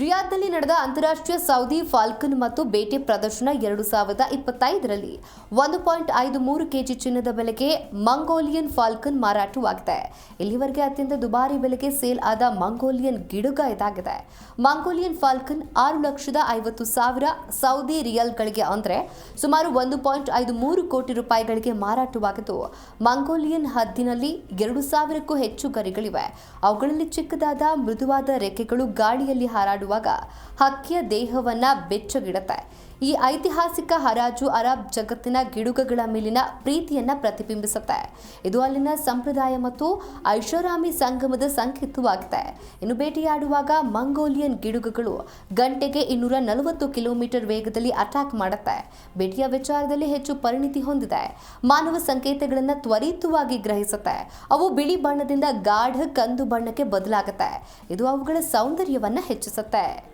ರಿಯಾದ್ನಲ್ಲಿ ನಡೆದ ಅಂತಾರಾಷ್ಟ್ರೀಯ Saudi Falcon ಮತ್ತು ಬೇಟೆ ಪ್ರದರ್ಶನ ಎರಡು ಸಾವಿರದ ಇಪ್ಪತ್ತೈದರಲ್ಲಿ ಒಂದು ಪಾಯಿಂಟ್ ಐದು ಮೂರು ಕೆಜಿ ಚಿನ್ನದ ಬೆಲೆಗೆ ಮಂಗೋಲಿಯನ್ ಫಾಲ್ಕನ್ ಮಾರಾಟವಾಗಿದೆ. ಇಲ್ಲಿವರೆಗೆ ಅತ್ಯಂತ ದುಬಾರಿ ಬೆಲೆಗೆ ಸೇಲ್ ಆದ ಮಂಗೋಲಿಯನ್ ಗಿಡುಗ ಇದಾಗಿದೆ. ಮಂಗೋಲಿಯನ್ ಫಾಲ್ಕನ್ ಆರು ಲಕ್ಷದ ಐವತ್ತು ಸಾವಿರ ಸೌದಿ ರಿಯಲ್ಗಳಿಗೆ ಅಂದರೆ ಸುಮಾರು ಒಂದು ಪಾಯಿಂಟ್ ಐದು ಮೂರು ಕೋಟಿ ರೂಪಾಯಿಗಳಿಗೆ ಮಾರಾಟವಾಗಿದ್ದು, ಮಂಗೋಲಿಯನ್ ಹದ್ದಿನಲ್ಲಿ ಎರಡು ಸಾವಿರಕ್ಕೂ ಹೆಚ್ಚು ಗರಿಗಳಿವೆ. ಅವುಗಳಲ್ಲಿ ಚಿಕ್ಕದಾದ ಮೃದುವಾದ ರೆಕ್ಕೆಗಳು ಗಾಳಿಯಲ್ಲಿ ಹಾರಾಡುವಾಗ ಹಕ್ಕಿಯ ದೇಹವನ್ನ ಬೆಚ್ಚಗಿಡುತ್ತೆ. ಈ ಐತಿಹಾಸಿಕ ಹರಾಜು ಅರಬ್ ಜಗತ್ತಿನ ಗಿಡುಗಗಳ ಮೇಲಿನ ಪ್ರೀತಿಯನ್ನ ಪ್ರತಿಬಿಂಬಿಸುತ್ತೆ. ಇದು ಅಲ್ಲಿನ ಸಂಪ್ರದಾಯ ಮತ್ತು ಐಷಾರಾಮಿ ಸಂಗಮದ ಸಂಕೇತವಾಗಿದೆ. ಇನ್ನು ಭೇಟಿಯಾಡುವಾಗ ಮಂಗೋಲಿಯನ್ ಗಿಡುಗಗಳು ಗಂಟೆಗೆ ಇನ್ನೂರ ನಲವತ್ತು ಕಿಲೋಮೀಟರ್ ವೇಗದಲ್ಲಿ ಅಟ್ಯಾಕ್ ಮಾಡುತ್ತೆ. ಭೇಟಿಯ ವಿಚಾರದಲ್ಲಿ ಹೆಚ್ಚು ಪರಿಣಿತಿ ಹೊಂದಿದೆ. ಮಾನವ ಸಂಕೇತಗಳನ್ನು ತ್ವರಿತವಾಗಿ ಗ್ರಹಿಸುತ್ತೆ. ಅವು ಬಿಳಿ ಬಣ್ಣದಿಂದ ಗಾಢ ಕಂದು ಬಣ್ಣಕ್ಕೆ ಬದಲಾಗುತ್ತೆ. ಇದು ಅವುಗಳ ಸೌಂದರ್ಯವನ್ನು ಹೆಚ್ಚಿಸುತ್ತೆ.